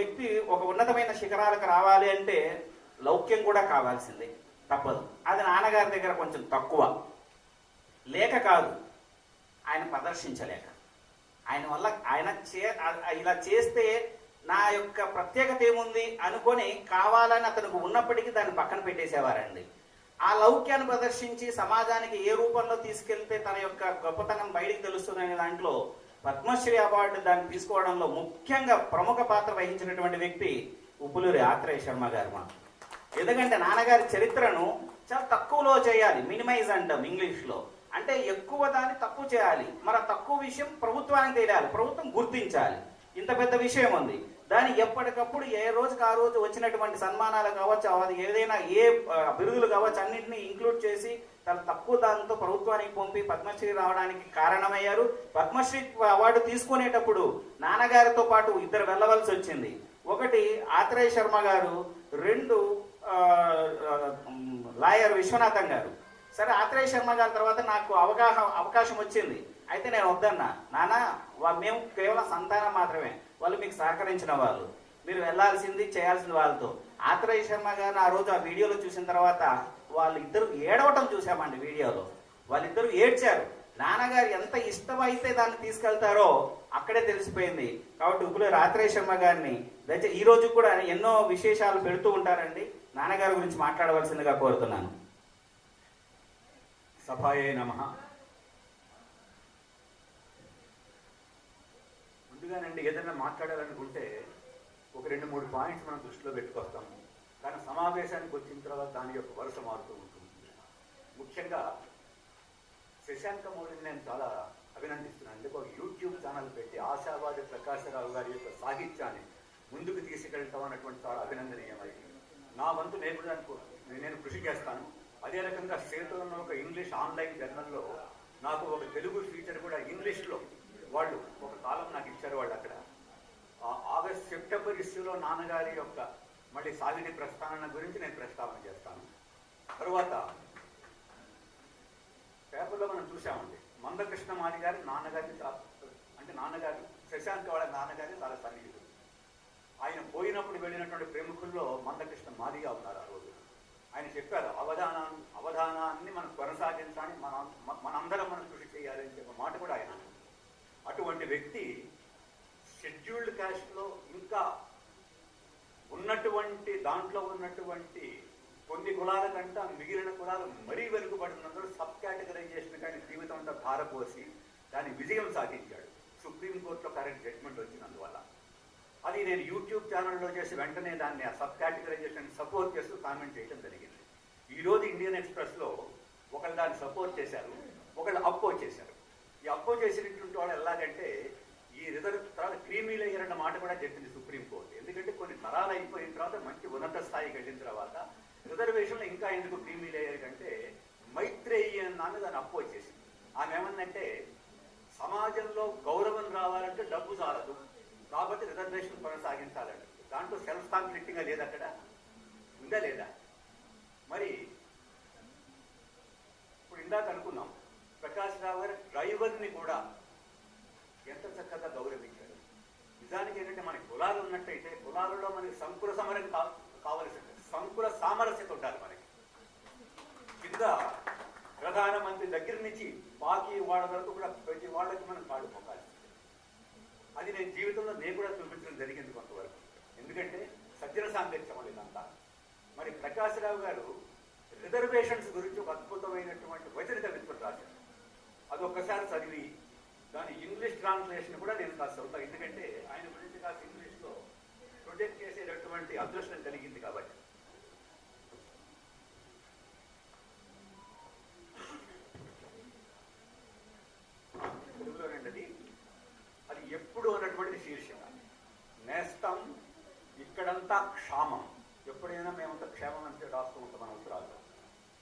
వ్యక్తి ఒక ఉన్నతమైన శిఖరాలకు రావాలి అంటే లౌక్యం కూడా కావాల్సిందే తప్పదు. అది నాన్నగారి దగ్గర కొంచెం తక్కువ. లేక కాదు ఆయన ప్రదర్శించలేక. ఆయన వల్ల ఆయన చే ఇలా చేస్తే నా యొక్క ప్రత్యేకత ఏముంది అనుకొని కావాలని అతనికి ఉన్నప్పటికీ దాన్ని పక్కన పెట్టేసేవారండి. ఆ లౌక్యాన్ని ప్రదర్శించి సమాజానికి ఏ రూపంలో తీసుకెళ్తే తన యొక్క గొప్పతనం బయటికి తెలుస్తుందనే దాంట్లో పద్మశ్రీ అవార్డు దాన్ని తీసుకోవడంలో ముఖ్యంగా ప్రముఖ పాత్ర వహించినటువంటి వ్యక్తి ఉప్పులూరి ఆత్రేయ శర్మ గారు మా ఎందుకంటే నాన్నగారి చరిత్రను చాలా తక్కువలో చేయాలి మినిమైజ్ అంటాం ఇంగ్లీష్లో. అంటే ఎక్కువ దాన్ని తక్కువ చేయాలి. మరి తక్కువ విషయం ప్రభుత్వానికి తెలియాలి ప్రభుత్వం గుర్తించాలి. ఇంత పెద్ద విషయం ఉంది. దాన్ని ఎప్పటికప్పుడు ఏ రోజుకి ఆ రోజు వచ్చినటువంటి సన్మానాలు కావచ్చు అది ఏదైనా ఏ బిరుదులు కావచ్చు అన్నింటినీ ఇంక్లూడ్ చేసి తన తక్కువ దాంతో ప్రభుత్వానికి పంపి పద్మశ్రీ రావడానికి కారణమయ్యారు. పద్మశ్రీ అవార్డు తీసుకునేటప్పుడు నాన్నగారితో పాటు ఇద్దరు వెళ్ళవలసి వచ్చింది. ఒకటి ఆత్రేయ శర్మ గారు రెండు లాయర్ విశ్వనాథం గారు. సరే ఆత్రేయ శర్మ గారి తర్వాత నాకు అవగాహన అవకాశం వచ్చింది. అయితే నేను వద్దన్నా. నాన్న మేము కేవలం సంతానం మాత్రమే. వాళ్ళు మీకు సహకరించిన వాళ్ళు. మీరు వెళ్ళాల్సింది చేయాల్సింది వాళ్ళతో. ఆత్రేయ శర్మ గారు ఆ రోజు ఆ వీడియోలో చూసిన తర్వాత వాళ్ళిద్దరు ఏడవటం చూసామండి వీడియోలో. వాళ్ళిద్దరూ ఏడ్చారు. నాన్నగారు ఎంత ఇష్టమైతే దాన్ని తీసుకెళ్తారో అక్కడే తెలిసిపోయింది. కాబట్టి ఉప్పుల రాత్రేయ శర్మ గారిని దయచేసి ఈ రోజు కూడా ఎన్నో విశేషాలు పెడుతూ ఉంటారండి. నాన్నగారి గురించి మాట్లాడవలసిందిగా కోరుతున్నాను. సభాయే నమ. ముందుగానండి ఏదైనా మాట్లాడాలనుకుంటే ఒక రెండు మూడు పాయింట్స్ మనం దృష్టిలో పెట్టుకొస్తాము. కానీ సమావేశానికి వచ్చిన తర్వాత దాని యొక్క వరుస మారుతూ ఉంటుంది. ముఖ్యంగా శశాంక మౌళిని నేను చాలా అభినందిస్తున్నాను. ఎందుకు? ఒక యూట్యూబ్ ఛానల్ పెట్టి ఆశావాది ప్రకాశరావు గారి యొక్క సాహిత్యాన్ని ముందుకు తీసుకెళ్తాం అన్నటువంటి చాలా అభినందనీయమైంది. నా వంతు నేను కూడా నేను కృషి చేస్తాను. అదే రకంగా సేతులను ఒక ఇంగ్లీష్ ఆన్లైన్ జర్నల్లో నాకు ఒక తెలుగు ఫీచర్ కూడా ఇంగ్లీష్లో వాళ్ళు ఒక కాలం నాకు ఇచ్చారు వాళ్ళు అక్కడ. ఆగస్ట్ సెప్టెంబర్ ఇష్యూలో నాన్నగారి యొక్క మళ్ళీ సాగిటి ప్రస్థానం గురించి నేను ప్రస్తావన చేస్తాను. తరువాత పేపర్లో మనం చూసామండి మందకృష్ణ మాది గారి నాన్నగారి అంటే నాన్నగారు శశాంక్ వాళ్ళ నాన్నగారి చాలా సన్నిహితుడు. ఆయన పోయినప్పుడు వెళ్ళినటువంటి ప్రముఖుల్లో మందకృష్ణ మాదిగా ఉన్నారు ఆ రోజు. ఆయన చెప్పారు అవధానాన్ని అవధానాన్ని మనం కొనసాగించాలని మన మనందరం మనం కృషి చేయాలని చెప్పే మాట కూడా ఆయన అటువంటి వ్యక్తి షెడ్యూల్డ్ క్యాస్ట్లో ఇంకా ఉన్నటువంటి దాంట్లో ఉన్నటువంటి కొన్ని కులాల కంటే మిగిలిన కులాలు మరీ వెనుకబడినందుకు సబ్ కేటగరైజేషన్ కానీ జీవితం అంతా ధారపోసి దాని విజయం సాధించాడు. సుప్రీంకోర్టులో కరెంట్ జడ్జ్మెంట్ వచ్చినందువల్ల. అది నేను యూట్యూబ్ ఛానల్లో చేసి వెంటనే దాన్ని ఆ సబ్ కేటగరైజేషన్ సపోర్ట్ చేస్తూ కామెంట్ చేయడం జరిగింది. ఈ రోజు ఇండియన్ ఎక్స్ప్రెస్లో ఒకళ్ళు దాన్ని సపోర్ట్ చేశారు ఒకళ్ళు అపోజ్ చేశారు. ఈ అపోజ్ చేసినటువంటి వాళ్ళు ఎలాగంటే ఈ రిజర్వ్ తర్వాత క్రీమీ లేయర్ అన్న మాట కూడా చెప్పింది సుప్రీంకోర్టు ఎందుకంటే కొన్ని తరాలు అయిపోయిన తర్వాత మంచి ఉన్నత స్థాయికి వెళ్ళిన తర్వాత రిజర్వేషన్లో ఇంకా ఎందుకు క్రీమీ లేయర్ కంటే మైత్రేయి నాన్న దాన్ని అపోజ్ చేసింది. ఆమె ఏమందంటే సమాజంలో గౌరవం రావాలంటే డబ్బు చాలదు కాబట్టి రిజర్వేషన్ కొనసాగించాలండి దాంట్లో సెల్ఫ్ కాన్ఫ్లిక్టింగ్గా లేదు అక్కడ? ఉందా లేదా? మరి ఇప్పుడు ఇందాక అనుకున్నాం ప్రకాష్ రావు గారు డ్రైవర్ని కూడా ఎంత చక్కగా గౌరవించారు నిజానికి ఏంటంటే మనకి కులాలు ఉన్నట్టయితే కులాలలో మనకి సంకుల సమరం కావలసింది. సంకుల సామరస్యత ఉండాలి మనకి. కింద ప్రధానమంత్రి దగ్గర నుంచి బాకీ వాళ్ళ వరకు కూడా ప్రతి వాళ్ళకి మనం పాడుకోవాలి అది నేను జీవితంలో నేను కూడా చూపించడం జరిగింది కొంతవరకు. ఎందుకంటే సజ్జన సాంగత్యం ఇదంతా. మరి ప్రకాశరావు గారు రిజర్వేషన్స్ గురించి ఒక అద్భుతమైనటువంటి వచరిత కవిత్వం రాశారు. అది ఒక్కసారి చదివి దాని ఇంగ్లీష్ ట్రాన్స్లేషన్ కూడా నేను కాస్త చదువుతాను ఎందుకంటే ఆయన గురించి కాస్త ఇంగ్లీష్లో ప్రొజెక్ట్ చేసేటటువంటి అదృష్టం కలిగింది కాబట్టి. తెలుగులో అది అది ఎప్పుడు అన్నటువంటిది శీర్షిక. నేస్తం ఇక్కడంతా క్షామం. ఎప్పుడైనా మేమంతా క్షేమం అంటే రాస్తూ ఉంటాం మన ఉత్తరాలు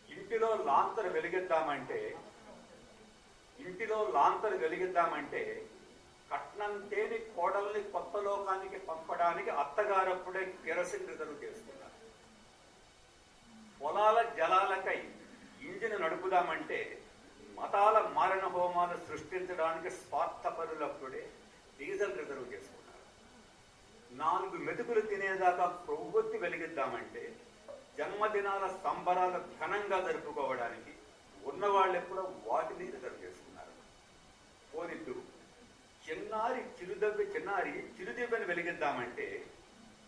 ఇంటిలో లాంతరు వెలిగిద్దామంటే ఇంటిలో లాంతరు వెలిగిద్దామంటే కట్నం తేని కోడల్ని కొత్త లోకానికి పంపడానికి అత్తగారప్పుడే కెరసిన్ రిజర్వ్ చేసుకున్నారు. పొలాల జలాలకై ఇంజిన్ నడుపుదామంటే మతాల మారణ హోమాలు సృష్టించడానికి స్వార్థపరులప్పుడే డీజిల్ రిజర్వ్ చేసుకున్నారు. నాలుగు మెతుకులు తినేదాకా ప్రవృత్తి వెలిగిద్దామంటే జన్మదినాల సంబరాలు ఘనంగా జరుపుకోవడానికి ఉన్నవాళ్ళు ఎప్పుడో వాటిని రిజర్వ్ చేసుకున్నారు. పోనిద్దు. చిన్నారి చిరుదవ్వి చిన్నారి చిరుదివ్వని వెలిగిద్దామంటే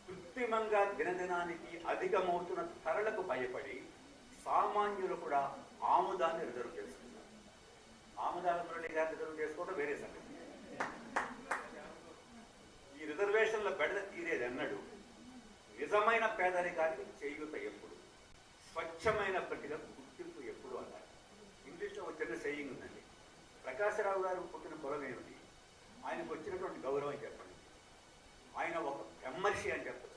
కృత్రిమంగా దినదినానికి అధికమవుతున్న ధరలకు భయపడి సామాన్యులు కూడా ఆముదాన్ని రిజర్వ్ చేసుకున్నారు ఆముదాల మురళి గారు రిజర్వ్ చేసుకోవడం వేరే సంగతి. ఈ రిజర్వేషన్ల బెడద తీరేది అన్నాడు. నిజమైన పేదరికానికి చేయూత ఎప్పుడు స్వచ్ఛమైన ప్రతిగా గుర్తింపు ఎప్పుడు అన్నారు ఇంగ్లీష్లో ఒక చిన్న సెయింగ్ ఉందండి. ప్రకాశరావు గారు పుట్టిన కులం ఏమిటి? ఆయనకు వచ్చినటువంటి గౌరవం చెప్పండి ఆయన ఒక బ్రహ్మర్షి అని చెప్పచ్చు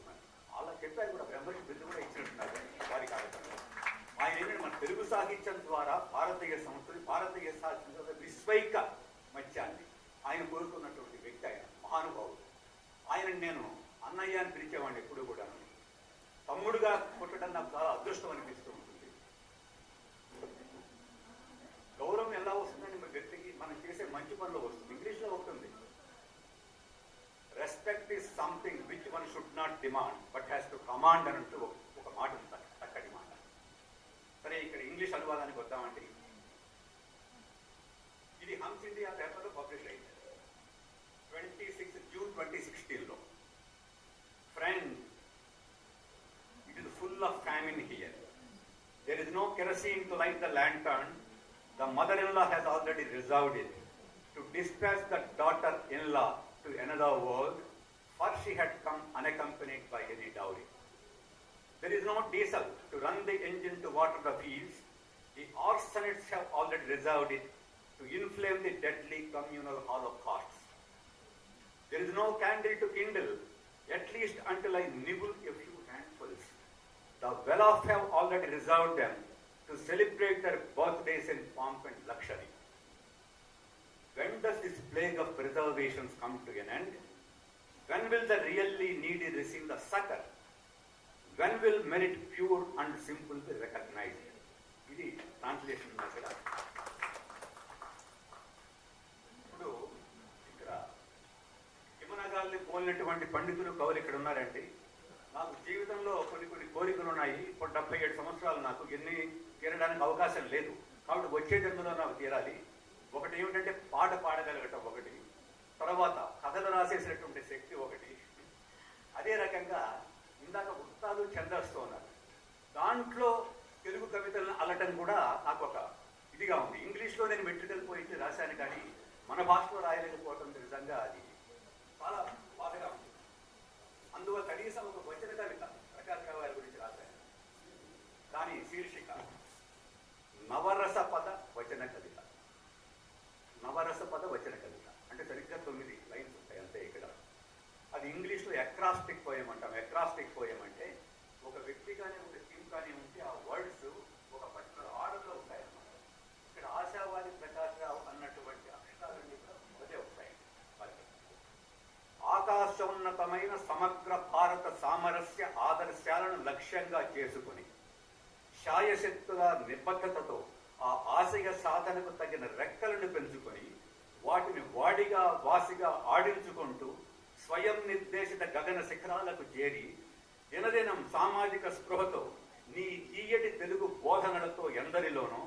అలా చెప్పారు కూడా బ్రహ్మర్షి బిల్లు కూడా ఇచ్చినట్టున్నారు వారి కార్యక్రమంలో ఆయన ఏంటంటే మన తెలుగు సాహిత్యం ద్వారా భారతీయ సంస్కృతి భారతీయ సాహిత్యం విశ్వైక మత్యాన్ని ఆయన కోరుకున్నటువంటి వ్యక్తి ఆయన మహానుభావుడు. ఆయన నేను అన్నయ్య అని పిలిచేవాడిని ఎప్పుడు కూడా తమ్ముడుగా పుట్టడం నాకు చాలా అదృష్టం అనిపిస్తుంది ఉంటుంది గౌరవం ఎలా వస్తుందండి మన వ్యక్తికి మనం చేసే వస్తుంది ఇంగ్లీష్లో ఉంటుంది respect is something which one should not demand but has to command అని అంటూ ఒక- మాట ఉంది చక్క- చక్కటి మాట సరే ఇక్కడ ఇంగ్లీష్ అనువాదానికి వద్దామండి ఇది హమ్స్ ఇండియా పేపర్లో పబ్లిష్ అయింది. ట్వంటీ సిక్స్ జూన్ ట్వంటీ సిక్స్టీన్లో friend it is full of famine here there is no kerosene to light the lantern. The mother in law has already reserved it to dispatch the daughter-in-law to another world, for she had come unaccompanied by any dowry. There is no diesel to run the engine to water the fields. The arsonists have already reserved it to inflame the deadly communal holocausts. There is no candle to kindle, at least until I nibble a few handfuls. The well-off have already reserved them to celebrate their birthdays in pomp and luxury. When does this plague of preservations come to an end? When will the really needy receive the succor? When will merit pure and simple be recognized? ఇది translation దగ్గర ఇప్పుడు ఇక్కడ హిమనగాల్ని పోలినటువంటి పండితులు కవులు ఇక్కడ ఉన్నారండి నాకు జీవితంలో కొన్ని కొన్ని కోరికలు ఉన్నాయి ఇప్పుడు డెబ్బై ఏడు సంవత్సరాలు నాకు ఎన్ని తీరడానికి అవకాశం లేదు కాబట్టి వచ్చే జన్మలో నాకు తీరాలి ఒకటి ఏమిటంటే పాట పాడగలగటం ఒకటి తర్వాత కథలు రాసేసినటువంటి శక్తి ఒకటి. అదే రకంగా ఇందాక వృత్తాలు ఛందస్సు ఉన్నారు దాంట్లో తెలుగు కవితలను అల్లటం కూడా నాకు ఒక ఇదిగా ఉంది. ఇంగ్లీష్లో నేను మెట్రికల్ పోయిట్రీ రాశాను కానీ మన భాషలో రాయలేకపోవటం నిజంగా అది చాలా బాధగా ఉంది. అందువల్ల కనీసం ఒక వచన కవిత ప్రకాశ్ గారి గురించి రాశాను. కానీ శీర్షిక నవరస పద వచన కవిత నవరస పద వచన కవిత అంటే సరిగ్గా తొమ్మిది లైన్స్ ఉంటాయి అంతే ఇక్కడ అది ఇంగ్లీష్లో ఎక్రాస్టిక్ పోయం అంటాం. ఎక్రాస్టిక్ పోయం అంటే ఒక వ్యక్తి కానీ ఒక థీమ్ కానీ ఉంటే ఆ వర్డ్స్ ఒక పర్టికులర్ ఆర్డర్లో ఉంటాయి అన్నమాట. ఇక్కడ ఆశావాది ప్రకాశ్ రావు అన్నటువంటి అక్షరాలన్నీ కూడా మొదటే వస్తాయి. ఆకాశోన్నతమైన సమగ్ర భారత సామరస్య ఆదర్శాలను లక్ష్యంగా చేసుకుని శాయశక్తుల నిబద్ధతతో ఆ ఆశయ సాధనకు తగిన రెక్కలను పెంచుకొని వాటిని వాడిగా వాసిగా ఆడించుకుంటూ స్వయం నిర్దేశిత గగన శిఖరాలకు చేరి దినదినం సామాజిక స్పృహతో నీ తీయటి తెలుగు బోధనలతో ఎందరిలోనో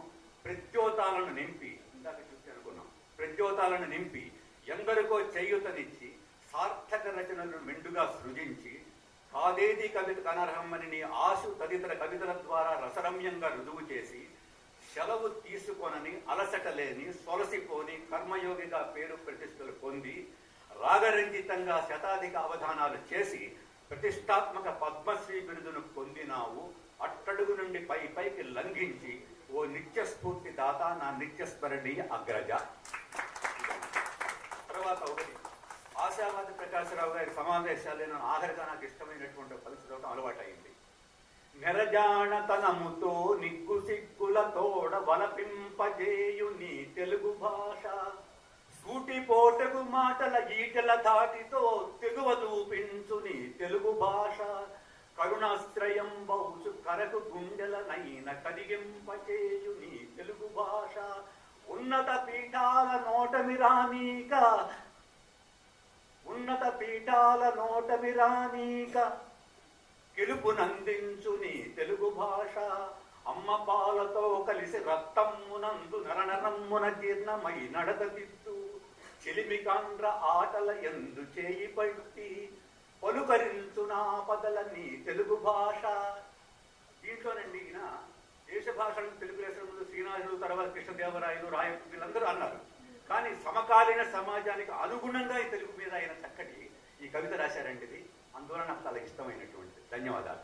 ప్రత్యోతాలను నింపి ఇందాక చూసి అనుకున్నాం ప్రత్యోతాలను నింపి ఎందరికో చేయూతనిచ్చి సార్థక రచనలను మెండుగా సృజించి కాదేది కవిత అనర్హమని నీ ఆశు తదితర కవితల ద్వారా రసరమ్యంగా రుజువు చేసి సెలవు తీసుకొనని అలసట లేని సొలసిపోని కర్మయోగిగా పేరు ప్రతిష్టలు పొంది రాగరంజితంగా శతాధిక అవధానాలు చేసి ప్రతిష్టాత్మక పద్మశ్రీ బిరుదును పొందినావు. అట్టడుగు నుండి పై పైకి లంఘించి ఓ నిత్య స్ఫూర్తి దాత నా నిత్యస్మరణీయ అగ్రజ. తర్వాత ఒకటి ఆశావాది ప్రకాశరావు గారి సమావేశాలు నేను ఆఖరిగా నాకు ఇష్టమైనటువంటి పరిస్థితి అలవాటైంది. నెరజాణతనముతో నిగ్గు సిగ్గులతోడ వలపింపజేయు నీ తెలుగు భాష. సూటిపోటగు మాటల ఈటల ధాటితో తెగువ చూపించుని తెలుగు భాష కరుణాశ్రయం బౌసు కరకు గుండెలనైన కలిగింపచేయుని తెలుగు భాష ఉన్నత పీఠాల నోటమిరానీక ఉన్నత పీఠాల నోటమి రానీక తెలుగు భాష అమ్మ పాలతో కలిసి రక్తమ్మునందు నరనరమ్మున జీర్ణమై నడత దిద్దు ఆటల ఎందు చేయి పట్టి పలుకరించు పదల నీ తెలుగు భాష. దీంట్లోనండి ఈయన దేశ భాషలను తెలుగు లేసిన ముందు శ్రీనాథుడు తర్వాత కృష్ణదేవరాయలు రాయ వీళ్ళందరూ అన్నారు. కానీ సమకాలీన సమాజానికి అనుగుణంగా ఈ తెలుగు మీద ఆయన చక్కటి ఈ కవిత రాశారండి ఇది అందువలన నాకు చాలా ఇష్టమైనటువంటిది. ధన్యవాదాలు.